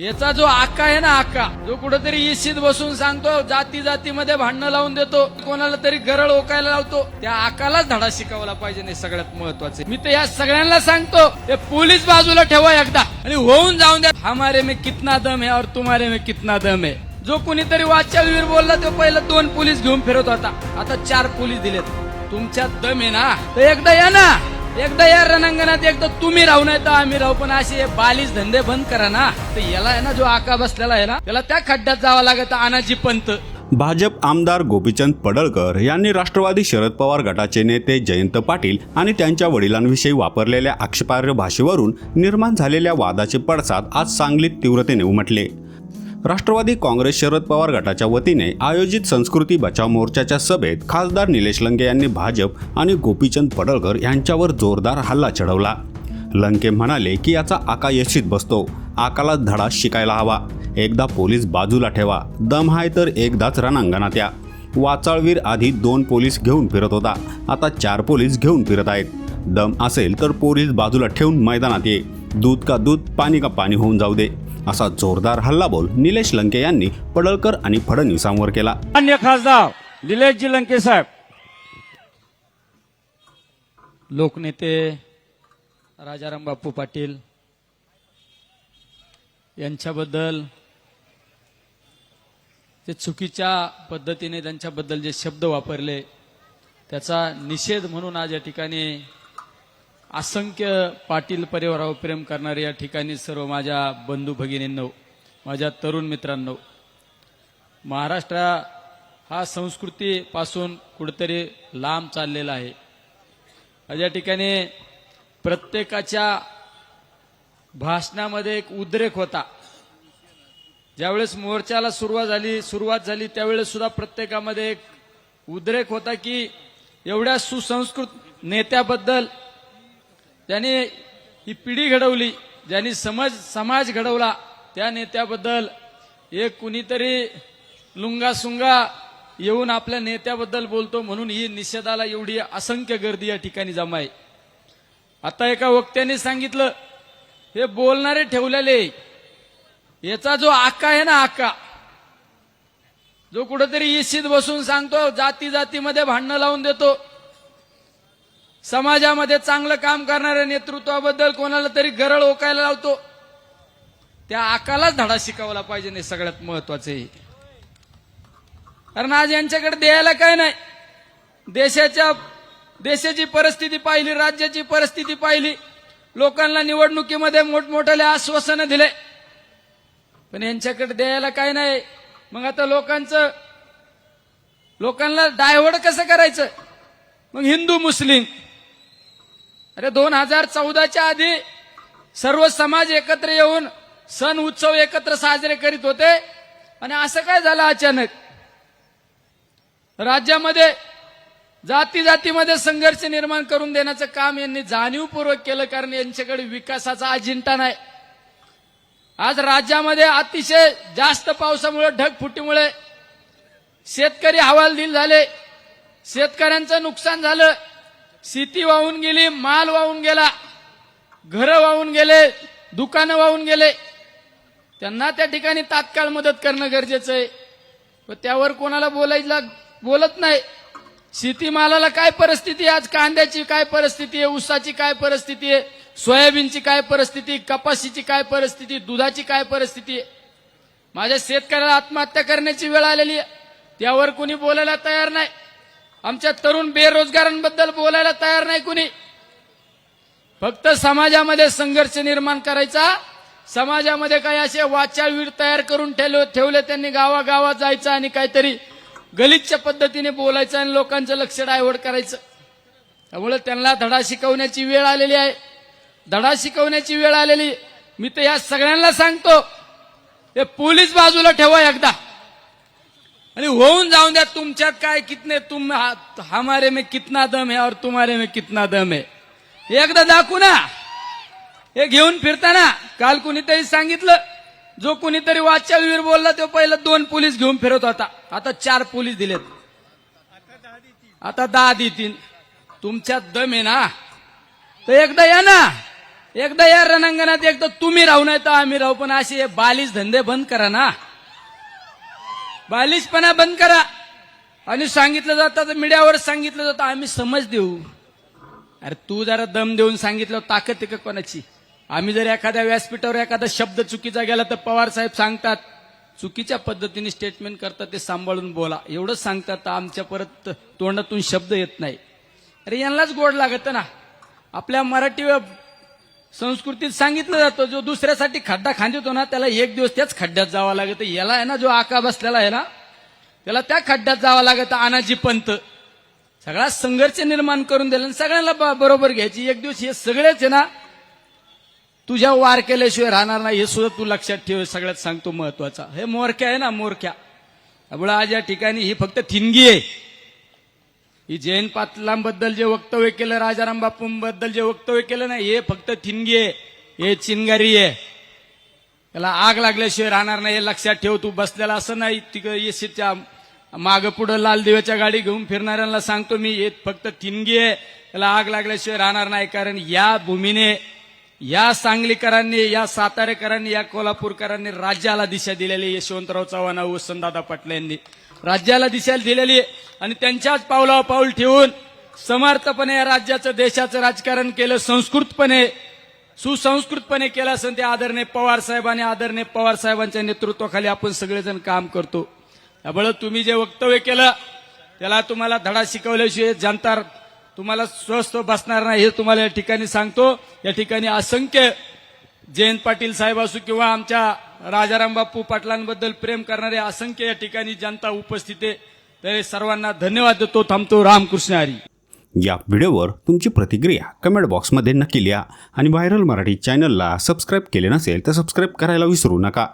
याचा जो आका आहे ना आका जो कुठेतरी इशीत बसून सांगतो जाती जातीमध्ये भांडणं लावून देतो कोणाला तरी गरळ ओकायला लावतो त्या आकालाच धडा शिकवला पाहिजे नाही सगळ्यात महत्त्वाचे. मी तर या सगळ्यांना सांगतो ते पोलीस बाजूला ठेवा एकदा. आणि होऊन जाऊन द्या हमारे में कितना दम है और तुम्हारे में कितना दम है. जो कुणीतरी वाचावीर बोलला तो पहिला दोन पोलीस घेऊन फिरत होता. आता चार पोलीस दिलेत. तुमच्यात दम आहे ना? तर एकदा या ना. एकदा या रणांगणात एकदा तुम्ही राहू नाही तर आम्ही राहू. पण असे बालीस धंदे बंद करा ना तर याला आहे ना जो आका बसलेला आहे ना त्याला त्या खड्ड्यात जावं लागत अनाजी पंत. भाजप आमदार गोपीचंद पडळकर यांनी राष्ट्रवादी शरद पवार गटाचे नेते जयंत पाटील आणि त्यांच्या वडिलांविषयी वापरलेल्या आक्षेपार्ह भाषेवरून निर्माण झालेल्या वादाचे पडसाद आज सांगलीत तीव्रतेने उमटले. राष्ट्रवादी काँग्रेस शरद पवार गटाच्या वतीने आयोजित संस्कृती बचाव मोर्चाच्या सभेत खासदार निलेश लंके यांनी भाजप आणि गोपीचंद पडळकर यांच्यावर जोरदार हल्ला चढवला. लंके म्हणाले की याचा आका यशीत बसतो. आकाला धडा शिकायला हवा. एकदा पोलीस बाजूला ठेवा. दम आहे तर एकदाच रणांगणात या. वाचाळवीर आधी दोन पोलीस घेऊन फिरत होता. आता चार पोलीस घेऊन फिरत आहेत. दम असेल तर पोलीस बाजूला ठेवून मैदानात ये. दूध का दूध पाणी का पाणी होऊन जाऊ दे. असा जोरदार हल्लाबोल निलेश लंके यांनी पडळकर आणि फडणवीसांवर केला. अन्य खासदार निलेशजी लंके साहेब. लोकनेते राजाराम बापू पाटील यांच्याबद्दल ते चुकीच्या पद्धतीने त्यांच्याबद्दल जे शब्द वापरले त्याचा निषेध म्हणून आज या ठिकाणी असंख्य पाटील परिवारावर प्रेम करणारे या ठिकाणी सर्व माझ्या बंधू भगिनींनो माझ्या तरुण मित्रांनो महाराष्ट्र हा संस्कृतीपासून कुठेतरी लांब चाललेला आहे. या ठिकाणी प्रत्येकाच्या भाषणामध्ये एक उद्रेक होता. ज्यावेळेस मोर्चाला सुरुवात झाली सुरुवात झाली त्यावेळेस सुद्धा प्रत्येकामध्ये एक उद्रेक होता की एवढ्या सुसंस्कृत नेत्याबद्दल ज्यांनी ही पिढी घडवली ज्यांनी समज समाज घडवला त्या नेत्याबद्दल एक कुणीतरी लुंगासुंगा येऊन आपल्या नेत्याबद्दल बोलतो म्हणून ही निषेधाला एवढी असंख्य गर्दी या ठिकाणी जमा आहे. आता एका वक्त्याने सांगितलं हे बोलणारे ठेवलेले याचा जो आका आहे ना आका जो कुठेतरी इशीत बसून सांगतो जाती जातीमध्ये भांडणं लावून देतो समाजामध्ये चांगलं काम करणाऱ्या नेतृत्वाबद्दल कोणाला तरी गरळ ओकायला लावतो. त्या आकालाच धडा शिकवला पाहिजे नाही सगळ्यात महत्त्वाचे हे. कारण आज यांच्याकडे द्यायला काय नाही. देशाच्या देशाची परिस्थिती पाहिली राज्याची परिस्थिती पाहिली. लोकांना निवडणुकीमध्ये मोठमोठ्याले आश्वासनं दिले. पण यांच्याकडे द्यायला काय नाही. मग आता लोकांचं लोकांना डायव्हर्ट कसं करायचं? मग हिंदू मुस्लिम अरे दोन हजार चौदाच्या आधी सर्व समाज एकत्र येऊन सण उत्सव एकत्र साजरे करीत होते. आणि असं काय झालं अचानक? राज्यामध्ये जाती जातीमध्ये संघर्ष निर्माण करून देण्याचं काम यांनी जाणीवपूर्वक केलं कारण यांच्याकडे विकासाचा अजिंठा नाही. आज राज्यामध्ये अतिशय जास्त पावसामुळे ढगफुटीमुळे शेतकरी हवालदिल झाले. शेतकऱ्यांचं नुकसान झालं. शेती वाहून गेली माल वाहून गेला घरं वाहून गेले दुकानं वाहून गेले. त्यांना त्या ठिकाणी तात्काळ मदत करणं गरजेचं आहे. व त्यावर कोणाला बोलायला बोलत नाही. शेतीमालाला काय परिस्थिती आहे? आज कांद्याची काय परिस्थिती आहे? ऊसाची काय परिस्थिती आहे? सोयाबीनची काय परिस्थिती कपाशीची काय परिस्थिती दुधाची काय परिस्थिती आहे? माझ्या शेतकऱ्याला आत्महत्या करण्याची वेळ आलेली आहे. त्यावर कोणी बोलायला तयार नाही. आमच्या तरुण बेरोजगारांबद्दल बोलायला तयार नाही कुणी. फक्त समाजामध्ये संघर्ष निर्माण करायचा. समाजामध्ये काही असे वाचावीर तयार करून ठेवले ठेवले त्यांनी गावागावात जायचं आणि काहीतरी गलिच्छ पद्धतीने बोलायचं आणि लोकांचं लक्ष डायव्हर्ट करायचं. त्यामुळे त्यांना धडा शिकवण्याची वेळ आलेली आहे. धडा शिकवण्याची वेळ आलेली. मी तर या सगळ्यांना सांगतो हे पोलीस बाजूला ठेवा एकदा. आणि होऊन जाऊन द्या तुमच्यात काय कितने तुम हा- हमारे में कितना दम है और तुम्हारे में कितना दम है. एकदा दाखवू ना. हे घेऊन फिरताना काल कुणीतरी सांगितलं जो कुणीतरी वाचावीर बोलला तो पहिला दोन पोलीस घेऊन फिरत होता. आता चार पोलीस दिलेत. आता दहा देतील तुमच्यात दम आहे ना. तर एकदा या ना. एकदा या रणांगणात एकदा तुम्ही राहू नाही तर आम्ही राहू. पण असे बालिश धंदे बंद करा ना. बालिशपणा बंद करा. आणि सांगितलं जातं तर मीडियावर सांगितलं जातं आम्ही समज देऊ. अरे तू जरा दम देऊन सांगितलं ताकद आहे का कोणाची? आम्ही जर एखाद्या व्यासपीठावर एखादा शब्द चुकीचा गेला तर पवार साहेब सांगतात चुकीच्या पद्धतीने स्टेटमेंट करतात ते सांभाळून बोला. एवढंच सांगतात तर आमच्या परत तोंडातून शब्द येत नाही. अरे यांनाच गोड लागत ना. आपल्या मराठी संस्कृतीत सांगितलं जातं जो दुसऱ्यासाठी खड्डा खांदतो ना त्याला एक दिवस त्याच खड्ड्यात जावं लागतं. याला आहे ना जो आका बसलेला आहे ना त्याला त्या खड्ड्यात जावं लागतं अनाजी पंत. सगळा संघर्ष निर्माण करून दिला आणि सगळ्यांना बरोबर घ्यायची. एक दिवस हे सगळेच आहे ना तुझ्या वार केल्याशिवाय राहणार नाही हे सुद्धा तू लक्षात ठेव सगळ्यात सांगतो महत्त्वाचा. हे मोरक्या आहे ना मोरक्या. त्यामुळे आज या ठिकाणी ही फक्त थिनगी आहे. ही जैन पाटलांबद्दल जे वक्तव्य केलं राजाराम बापूंबद्दल जे वक्तव्य केलं ना हे फक्त थिनगी आहे हे चिनगारी आहे. त्याला आग लागल्याशिवाय राहणार नाही हे लक्षात ठेव तू बसलेला असं नाही तिकडे येशीच्या माग पुढं लाल दिव्याच्या गाडी घेऊन फिरणाऱ्यांना सांगतो मी हे फक्त थिनगी आहे त्याला आग लागल्याशिवाय राहणार नाही कारण या भूमीने या सांगलीकरांनी या सातारेकरांनी या कोल्हापूरकरांनी राज्याला दिशा दिलेली यशवंतराव चव्हाण वसंतदादा पाटले यांनी राज्याला दिशा दिलेली आहे. आणि त्यांच्याच पावलावर पाऊल ठेवून समर्थपणे या राज्याचं देशाचं राजकारण केलं संस्कृतपणे सुसंस्कृतपणे केलं असं ते आदरणीय पवार साहेबांनी आदरणे आदरणीय पवार साहेबांच्या नेतृत्वाखाली आपण सगळेजण काम करतो त्यामुळे तुम्ही जे वक्तव्य केलं त्याला तुम्हाला धडा शिकवल्याशिवाय जनता तुम्हाला स्वस्थ बसणार नाही हे तुम्हाला या ठिकाणी सांगतो. या ठिकाणी असंख्य जयंत पाटील साहेब असो किंवा आमच्या राजाराम बापू पाटलांबद्दल प्रेम करणारे असंख्य या ठिकाणी जनता उपस्थित आहे. तर सर्वांना धन्यवाद देतो. थांबतो रामकृष्ण हरी. या व्हिडिओवर तुमची प्रतिक्रिया कमेंट बॉक्समध्ये नक्की लिहा आणि व्हायरल मराठी चॅनलला सबस्क्राईब केले नसेल तर सबस्क्राईब करायला विसरू नका.